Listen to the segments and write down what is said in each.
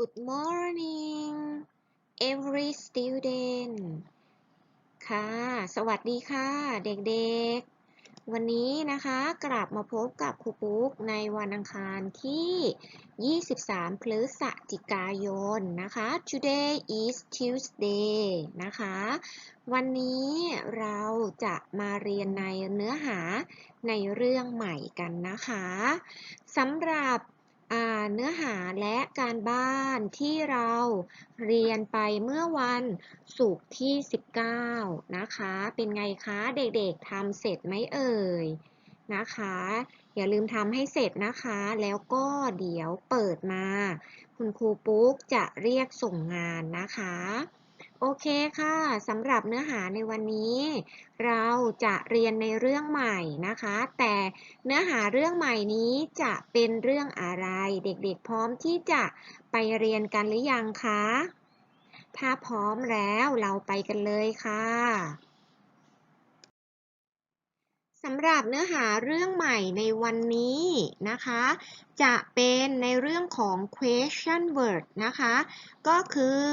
Good morning every student ค่ะ สวัสดีค่ะเด็กๆ วันนี้นะคะกลับมาพบกับครูปุ๊กในวันอังคารที่ 23 พฤศจิกายนนะคะ Today is Tuesday นะคะ วันนี้เราจะมาเรียนในเนื้อหาในเรื่องใหม่กันนะคะสำหรับ เนื้อหาและการบ้านที่เราเรียนไปเมื่อวันศุกร์ที่ 19 นะคะ เป็นไงคะเด็กๆทำเสร็จไหมเอ่ยนะคะ อย่าลืมทำให้เสร็จนะคะ แล้วก็เดี๋ยวเปิดมา คุณครูปุ๊กจะเรียกส่งงานนะคะ โอเคค่ะสำหรับเนื้อหาในวันนี้ เราจะเรียนในเรื่องใหม่นะคะ แต่เนื้อหาเรื่องใหม่นี้จะเป็นเรื่องอะไร เด็กๆพร้อมที่จะไปเรียนกันหรือยังคะ ถ้าพร้อมแล้วเราไปกันเลยค่ะ สำหรับเนื้อหาเรื่องใหม่ในวันนี้นะคะ จะเป็นในเรื่องของ question word นะคะ ก็คือ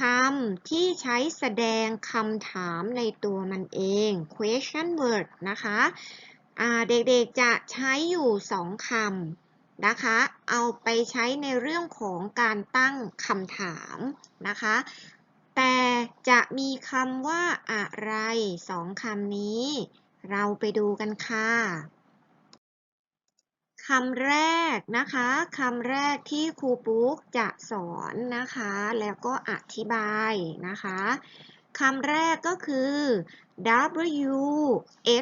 คำที่ใช้แสดงคำถามในตัวมันเอง question word นะคะเด็กๆจะใช้อยู่สองคำนะคะ เอาไปใช้ในเรื่องของการตั้งคำถามนะคะ แต่จะมีคำว่าอะไรสองคำนี้ เราไปดูกันค่ะคำแรกนะคะคำแรกที่ครูปุ๊กจะสอนนะคะ แล้วก็อธิบายนะคะคำแรกก็คือ W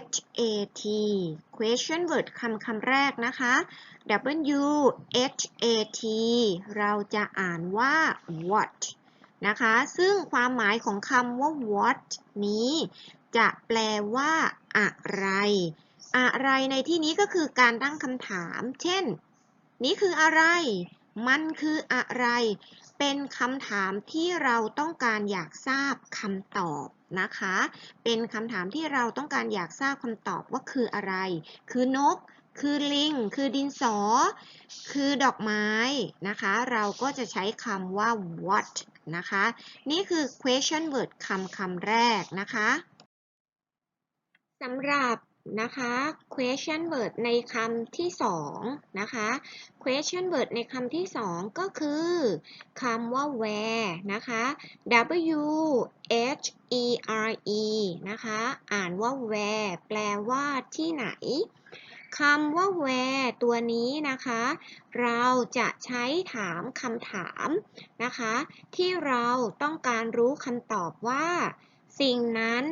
H A T question word คำคำแรกนะคะ W H A T เราจะอ่านว่า what นะคะ ซึ่งความหมายของคำว่า what นี้จะแปลว่า อะไร อะไรในที่นี้ก็คือการตั้งคำถาม เช่น นี่คืออะไร มันคืออะไร เป็นคำถามที่เราต้องการอยากทราบคำตอบนะคะ เป็นคำถามที่เราต้องการอยากทราบคำตอบว่าคืออะไร คือนก คือลิง คือดินสอ คือดอกไม้นะคะ เราก็จะใช้คำว่า what นะคะ นี่คือ question word คำคำแรกนะคะ สำหรับนะคะ question word ในคำที่สองนะคะ question word ในคำที่สองก็คือคำว่า where นะคะ W H E R E นะคะ อ่านว่า where แปลว่าที่ไหนคำว่า where ตัวนี้นะคะ เราจะใช้ถามคำถามนะคะ ที่เราต้องการรู้คำตอบว่า สิ่งนั้น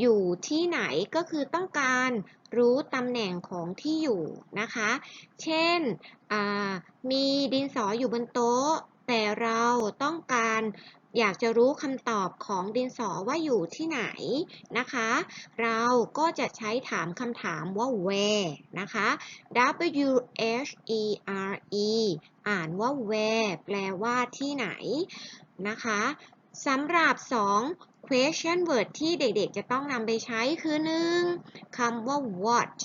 อยู่ที่ไหนก็คือต้องการรู้ตำแหน่งของที่อยู่นะคะ เช่นมีดินสออยู่บนโต๊ะ แต่เราต้องการอยากจะรู้คำตอบของดินสอว่าอยู่ที่ไหนนะคะ เราก็จะใช้ถามคำถามว่า where นะคะ W H E R E อ่านว่า where แปลว่าที่ไหนนะคะ สำหรับสอง question word ที่เด็กๆ จะต้องนำไปใช้คือ 1. คำว่า what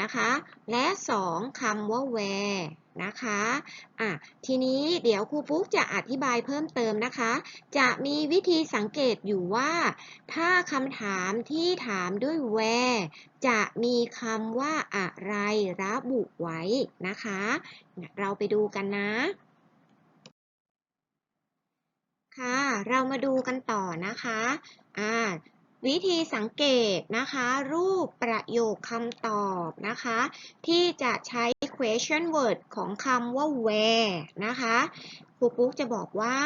นะคะ และ 2. คำว่า where นะคะอะทีนี้เดี๋ยวครูปุ๊กจะอธิบายเพิ่มเติมนะคะ จะมีวิธีสังเกตอยู่ว่า ถ้าคำถามที่ถามด้วย where จะมีคำว่าอะไรระบุไว้นะคะ เราไปดูกันนะ ค่ะ เรามาดูกันต่อนะคะอ่าวิธีสังเกตนะคะ รูปประโยคคำตอบนะคะ ที่จะใช้ question word ของคำว่า where นะคะครูปุ๊กจะบอกว่า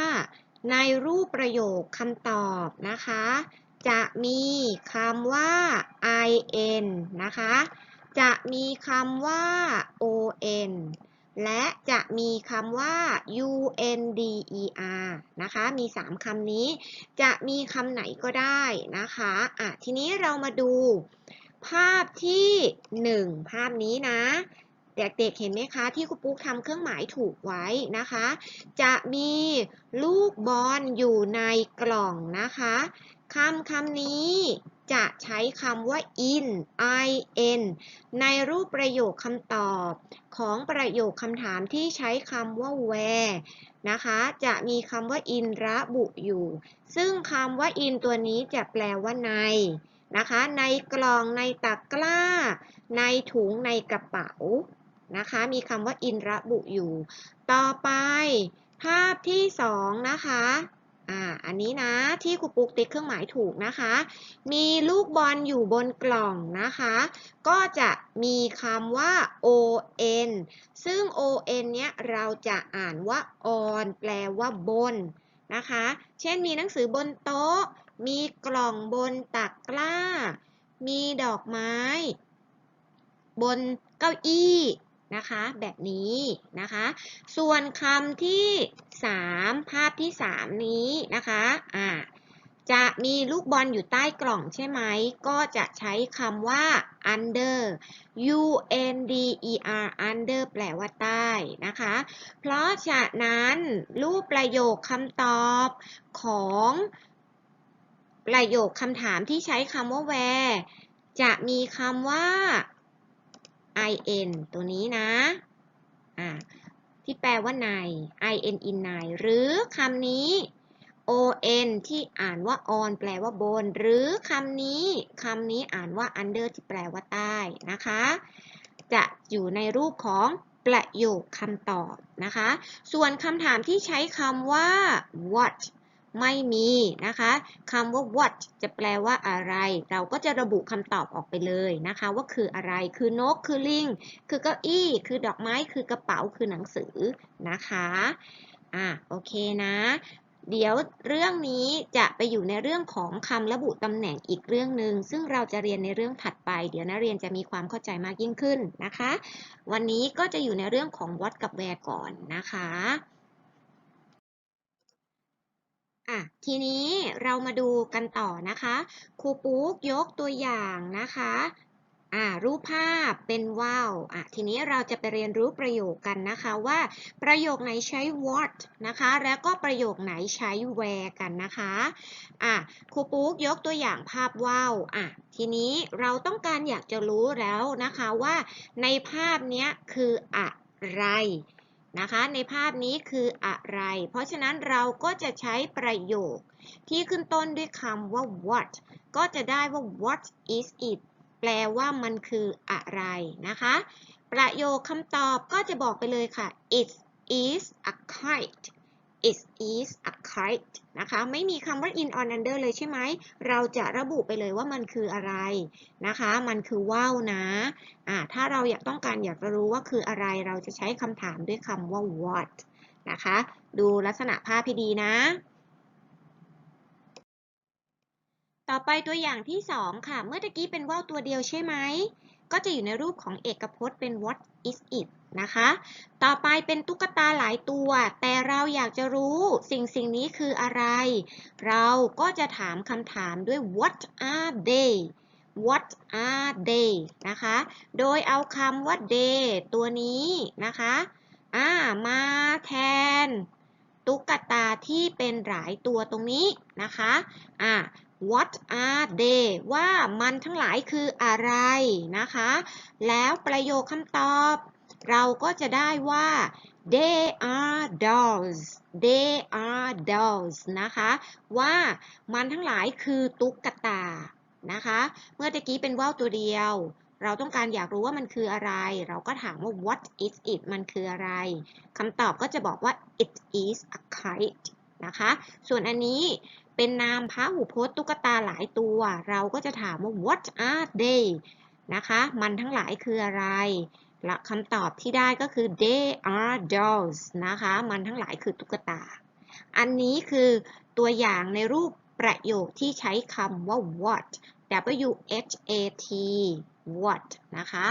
ในรูปประโยคคำตอบนะคะ จะมีคำว่า in นะคะ จะมีคำว่า on และจะมีคำว่า under นะคะ มี 3คำนี้ จะมีคำไหนก็ได้นะคะอะทีนี้เรามาดู ภาพที่ 1 ภาพนี้นะ เด็กๆเห็นไหมคะ ที่ครูปุ๊กทำเครื่องหมายถูกไว้นะคะ จะมีลูกบอลอยู่ในกล่องนะคะคำคำนี้ จะใช้คำว่า in in ในรูปประโยคคำตอบ ของประโยคคำถามที่ใช้คำว่า where นะคะ จะมีคำว่า in ระบุอยู่ ซึ่งคำว่า in ตัวนี้จะแปลว่าในนะคะ ในกล่องในตะกร้า ในถุงในกระเป๋านะคะ มีคำว่า in ระบุอยู่ ต่อไป ภาพที่สองนะคะ อ่า อันนี้นะที่ครูปุ๊กติ๊กเครื่องหมายถูกนะคะ มีลูกบอลอยู่บนกล่องนะคะ ก็จะมีคำว่า on ซึ่ง on เนี้ยเราจะอ่านว่า on แปลว่าบนนะคะ เช่นมีหนังสือบนโต๊ะ มีกล่องบนตักกล้า มีดอกไม้ บนเก้าอี้ นะคะ แบบนี้นะคะ ส่วนคำที่ 3 ภาพที่ 3 นี้นะคะอ่าจะมีลูกบอลอยู่ใต้กล่องใช่ไหม ก็จะใช้คำว่า under u n d e r under แปลว่าใต้นะคะ เพราะฉะนั้นรูปประโยคคำตอบของประโยคคำถามที่ใช้คำว่า where จะมีคำว่า in ตัวนี้นะอ่าที่แปลว่าใน in in ในหรือคำนี้ on ที่อ่านว่า on แปลว่าบน หรือคำนี้คำนี้อ่านว่า under ที่แปลว่าใต้นะคะ จะอยู่ในรูปของประโยคคำตอบนะคะ ส่วนคำถามที่ใช้คำว่า what ไม่มีนะคะคำว่า what จะแปลว่าอะไร เราก็จะระบุคำตอบออกไปเลยนะคะ ว่าคืออะไร คือนก คือลิง คือเก้าอี้ คือดอกไม้ คือกระเป๋า คือหนังสือนะคะ อะโอเคนะเดี๋ยวเรื่องนี้จะไปอยู่ในเรื่องของคำระบุตำแหน่งอีกเรื่องหนึ่งซึ่งเราจะเรียนในเรื่องถัดไป เดี๋ยวนักเรียนจะมีความเข้าใจมากยิ่งขึ้นนะคะ วันนี้ก็จะอยู่ในเรื่องของ what กับ where ก่อนนะคะ อะทีนี้เรามาดูกันต่อนะคะครูปุ๊กยกตัวอย่างนะคะอ่ารูปภาพเป็นว่าวอะทีนี้เราจะไปเรียนรู้ประโยคกันนะคะว่าประโยคไหนใช้ what นะคะ แล้วก็ประโยคไหนใช้ where กันนะคะอะครูปุ๊กยกตัวอย่างภาพว่าวอะทีนี้เราต้องการอยากจะรู้แล้วนะคะว่าในภาพนี้คืออะไร นะคะ ในภาพนี้คืออะไร เพราะฉะนั้นเราก็จะใช้ประโยค ที่ขึ้นต้นด้วยคำว่า what ก็จะได้ว่า what is it แปลว่ามันคืออะไรนะคะ ประโยคคำตอบก็จะบอกไปเลยค่ะ it is a kite it is a kite นะคะ ไม่มีคำว่า in on under เลยใช่ไหม เราจะระบุไปเลยว่ามันคืออะไรนะคะ มันคือว่าวนะอ่าถ้าเราอยากต้องการอยากจะรู้ว่าคืออะไร เราจะใช้คำถามด้วยคำว่า what นะคะ ดูลักษณะภาพพี่ดีนะ ต่อไปตัวอย่างที่ 2 ค่ะ เมื่อตะกี้เป็นว่าวตัวเดียวใช่ไหม ก็จะอยู่ในรูปของเอกพจน์เป็น what is it นะคะ ต่อไปเป็นตุ๊กตาหลายตัว แต่เราอยากจะรู้สิ่งสิ่งนี้คืออะไร เราก็จะถามคำถามด้วย what are they what are they นะคะ โดยเอาคำว่า they ตัวนี้นะคะอ่ามาแทน ตุ๊กตาที่เป็นหลายตัวตรงนี้นะคะอ่า what are they ว่ามันทั้งหลายคืออะไรนะคะ แล้วประโยคคำตอบ เราก็จะได้ว่า they are dolls they are dolls นะคะ ว่ามันทั้งหลายคือตุ๊กตานะคะ เมื่อตะกี้เป็นว่าวตัวเดียว เราต้องการอยากรู้ว่ามันคืออะไร เราก็ถามว่า what is it มันคืออะไรคำตอบก็จะบอกว่า it is a kite นะคะ ส่วนอันนี้เป็นนามพหูพจน์ตุ๊กตาหลายตัว เราก็จะถามว่า what are they นะคะ มันทั้งหลายคืออะไรและคำตอบที่ได้ก็คือ they are dolls นะคะ มันทั้งหลายคือตุ๊กตา อันนี้คือตัวอย่างในรูปประโยคที่ใช้คำว่า what w h a t what นะคะ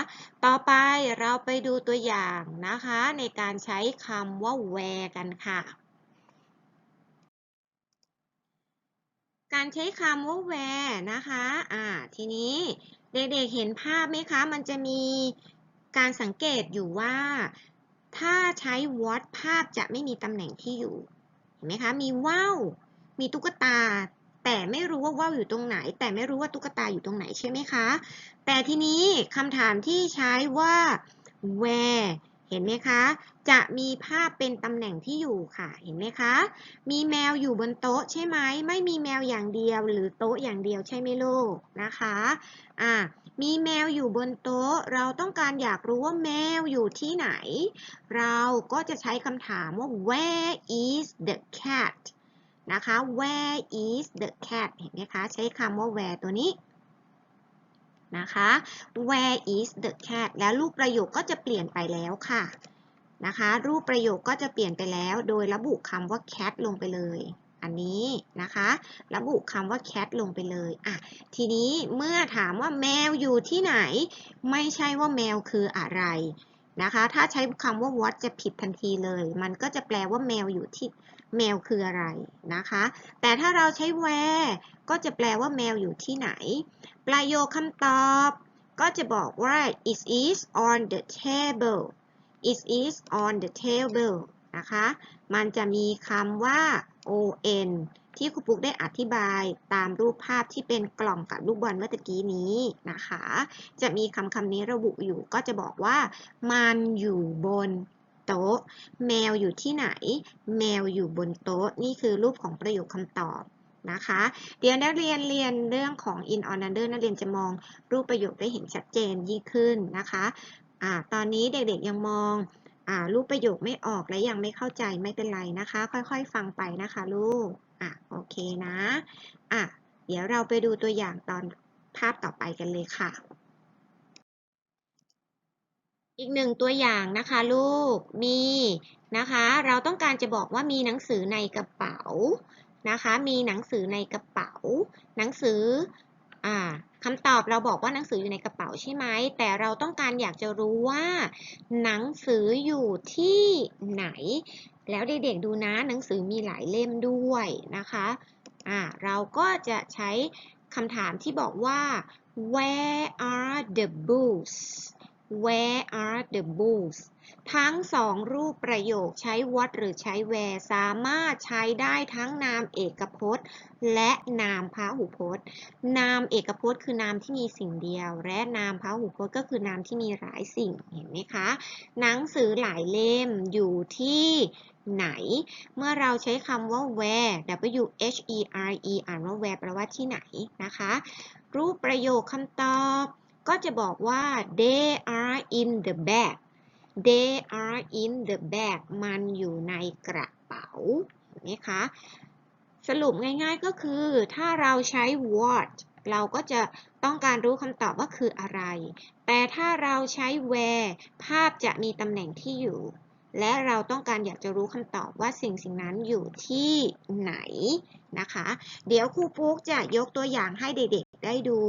ต่อไปเราไปดูตัวอย่างนะคะ ในการใช้คำว่า where กันค่ะ การใช้คำว่า where นะคะ อ่า ทีนี้เด็กๆเห็นภาพไหมคะ มันจะมีการสังเกตอยู่ว่า ถ้าใช้ what ภาพจะไม่มีตำแหน่งที่อยู่ เห็นไหมคะ มีว่าว มีตุ๊กตา แต่ไม่รู้ว่าว่าวอยู่ตรงไหน แต่ไม่รู้ว่าตุ๊กตาอยู่ตรงไหนใช่ไหมคะ แต่ทีนี้คำถามที่ใช้ว่า where เห็นไหมคะ จะมีภาพเป็นตำแหน่งที่อยู่ค่ะ เห็นไหมคะ มีแมวอยู่บนโต๊ะใช่ไหม ไม่มีแมวอย่างเดียว หรือโต๊ะอย่างเดียวใช่ไหมลูกนะคะ อ่า มีแมวอยู่บนโต๊ะ เราต้องการอยากรู้ว่าแมวอยู่ที่ไหน เราก็จะใช้คำถามว่า where is the cat นะคะ where is the cat เห็นไหมคะ ใช้คำว่า where ตัวนี้ นะคะ where is the cat แล้วรูปประโยคก็จะเปลี่ยนไปแล้วค่ะนะคะ รูปประโยคก็จะเปลี่ยนไปแล้ว โดยระบุคำว่า cat ลงไปเลย อันนี้นะคะ ระบุคำว่า cat ลงไปเลยอะทีนี้เมื่อถามว่าแมวอยู่ที่ไหน ไม่ใช่ว่าแมวคืออะไรนะคะ ถ้าใช้คำว่า what จะผิดทันทีเลย มันก็จะแปลว่าแมวอยู่ที่แมวคืออะไรนะคะ แต่ถ้าเราใช้ where ก็จะแปลว่าแมวอยู่ที่ไหน ประโยคคำตอบก็จะบอกว่า it is on the table it is on the table นะคะ มันจะมีคำว่า on ที่ครูปุ๊กได้อธิบายตามรูปภาพที่เป็นกล่องกับลูกบอลเมื่อตะกี้นี้นะคะ จะมีคำคำนี้ระบุอยู่ก็จะบอกว่า มันอยู่บน โต๊ะ แมวอยู่ที่ไหน แมวอยู่บนโต๊ะ นี่คือรูปของประโยคคำตอบนะคะ เดี๋ยวนักเรียนเรียนเรื่องของ in on under นักเรียนจะมองรูปประโยคได้เห็นชัดเจนยิ่งขึ้นนะคะอ่าตอนนี้เด็กๆยังมองอ่ารูปประโยคไม่ออกและยังไม่เข้าใจไม่เป็นไรนะคะ ค่อยๆ ฟังไปนะคะลูกอะโอเคนะอะเดี๋ยวเราไปดูตัวอย่างตอนภาพต่อไปกันเลยค่ะ อีกหนึ่งตัวอย่างนะคะลูก มีนะคะ เราต้องการจะบอกว่ามีหนังสือในกระเป๋านะคะ มีหนังสือในกระเป๋า หนังสืออ่าคำตอบเราบอกว่าหนังสืออยู่ในกระเป๋าใช่ไหม แต่เราต้องการอยากจะรู้ว่า หนังสืออยู่ที่ไหน แล้วเด็กๆดูนะหนังสือมีหลายเล่มด้วยนะคะอ่าเราก็จะใช้คำถามที่บอกว่า where are the books where are the books ทั้งสองรูปประโยคใช้ what หรือใช้ where สามารถใช้ได้ทั้งนามเอกพจน์ และนามพหูพจน์ นามเอกพจน์คือนามที่มีสิ่งเดียว และนามพหูพจน์ก็คือนามที่มีหลายสิ่ง เห็นไหมคะ หนังสือหลายเล่มอยู่ที่ไหน เมื่อเราใช้คำว่า where w h e r e อ่านว่า where แปลว่าที่ไหนนะคะ รูปประโยคคำตอบ ก็จะบอกว่า they are in the bag they are in the bag มันอยู่ในกระเป๋าเห็นไหมคะ สรุปง่ายๆก็คือถ้าเราใช้ what เราก็จะต้องการรู้คำตอบว่าคืออะไร แต่ถ้าเราใช้ where ภาพจะมีตำแหน่งที่อยู่ และเราต้องการอยากจะรู้คำตอบว่าสิ่งสิ่งนั้นอยู่ที่ไหนนะคะ เดี๋ยวครูปุ๊กจะยกตัวอย่างให้เด็กๆได้ดู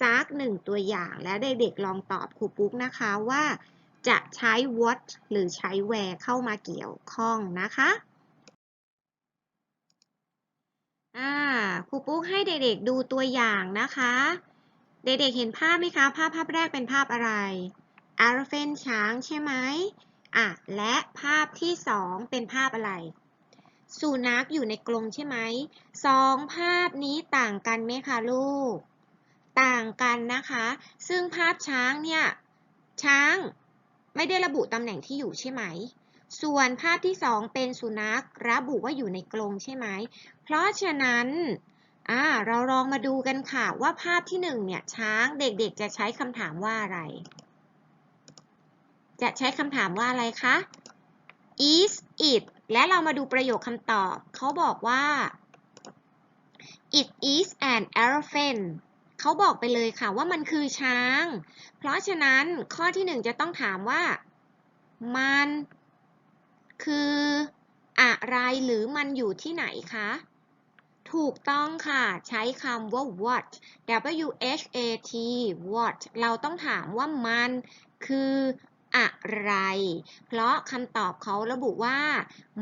ซักหนึ่งตัวอย่างแล้วเด็กๆลองตอบครูปุ๊กนะคะว่า จะใช้ what หรือใช้ where เข้ามาเกี่ยวข้องนะคะครูปุ๊กให้เด็กๆดูตัวอย่างนะคะ เด็กๆเห็นภาพไหมคะ ภาพภาพแรกเป็นภาพอะไร elephant ช้างใช่ไหมอะและภาพที่สองเป็นภาพอะไรสุนัขอยู่ในกรงใช่ไหมสองภาพนี้ต่างกันไหมคะลูก ต่างกันนะคะ ซึ่งภาพช้างเนี่ย ช้างไม่ได้ระบุตำแหน่งที่อยู่ใช่ไหม ส่วนภาพที่สองเป็นสุนัขระบุว่าอยู่ในกรงใช่ไหม เพราะฉะนั้นเราลองมาดูกันค่ะว่าภาพที่หนึ่งเนี่ยช้างเด็กๆจะใช้คำถามว่าอะไร จะใช้คำถามว่าอะไรคะ is it และเรามาดูประโยคคำตอบ เขาบอกว่า it is an elephant เขาบอกไปเลยค่ะว่ามันคือช้าง เพราะฉะนั้นข้อที่หนึ่งจะต้องถามว่า มัน คืออะไรหรือมันอยู่ที่ไหนคะถูกต้องค่ะ ใช้คำว่า what w h a t what เราต้องถามว่ามันคืออะไร เพราะคำตอบเขาระบุว่า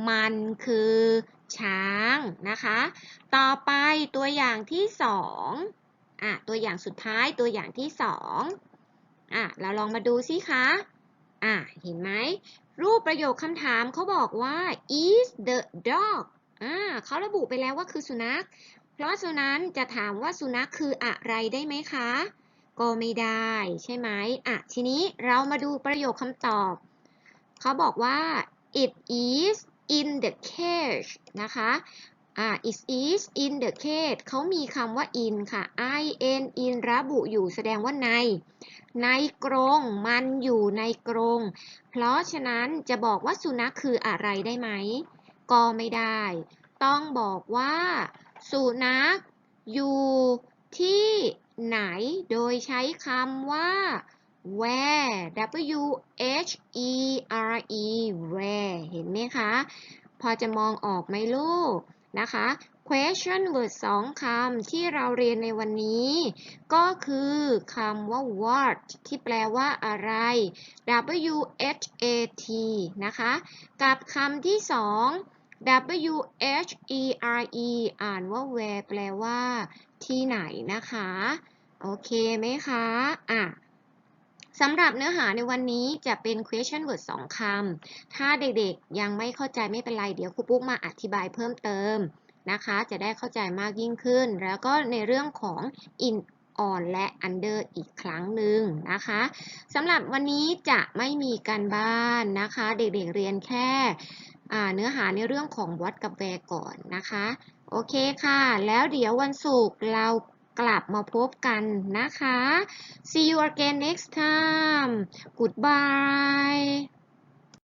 มันคือช้างนะคะ ต่อไปตัวอย่างที่สอง อะตัวอย่างสุดท้ายตัวอย่างที่สองอะเราลองมาดูสิคะอะเห็นไหมรูปประโยคคำถามเขาบอกว่า is the dog อ่าเขาระบุไปแล้วว่าคือสุนัข เพราะฉะนั้นจะถามว่าสุนัขคืออะไรได้ไหมคะ ก็ไม่ได้ใช่ไหมอะทีนี้เรามาดูประโยคคำตอบ เขาบอกว่า it is in the cage นะคะ อ่า it is in the cage เขามีคำว่า in ค่ะ i n in ระบุอยู่แสดงว่าใน ในกรงมันอยู่ในกรง เพราะฉะนั้นจะบอกว่าสุนัขคืออะไรได้ไหม ก็ไม่ได้ ต้องบอกว่า สุนัขอยู่ที่ไหน โดยใช้คำว่า where w h e r e where เห็นไหมคะ พอจะมองออกไหมลูก นะคะ question word สองคำที่เราเรียนในวันนี้ ก็คือคำว่า what ที่แปลว่าอะไร w h a t นะคะ กับคำที่สอง w h e r e อ่านว่า where แปลว่า ที่ไหนนะคะ โอเคไหมคะ อะ สำหรับเนื้อหาในวันนี้จะเป็น question word สองคำ ถ้าเด็กๆ ยังไม่เข้าใจไม่เป็นไรเดี๋ยวครูปุ๊กมาอธิบายเพิ่มเติมนะคะ จะได้เข้าใจมากยิ่งขึ้น แล้วก็ในเรื่องของ in on และ under อีกครั้งหนึ่งนะคะสำหรับวันนี้จะไม่มีการบ้านนะคะ เด็กๆเรียนแค่เนื้อหาในเรื่องของ what กับ where ก่อนนะคะ โอเคค่ะ แล้วเดี๋ยววันศุกร์เรา กลับมาพบกันนะคะ see you again next time goodbye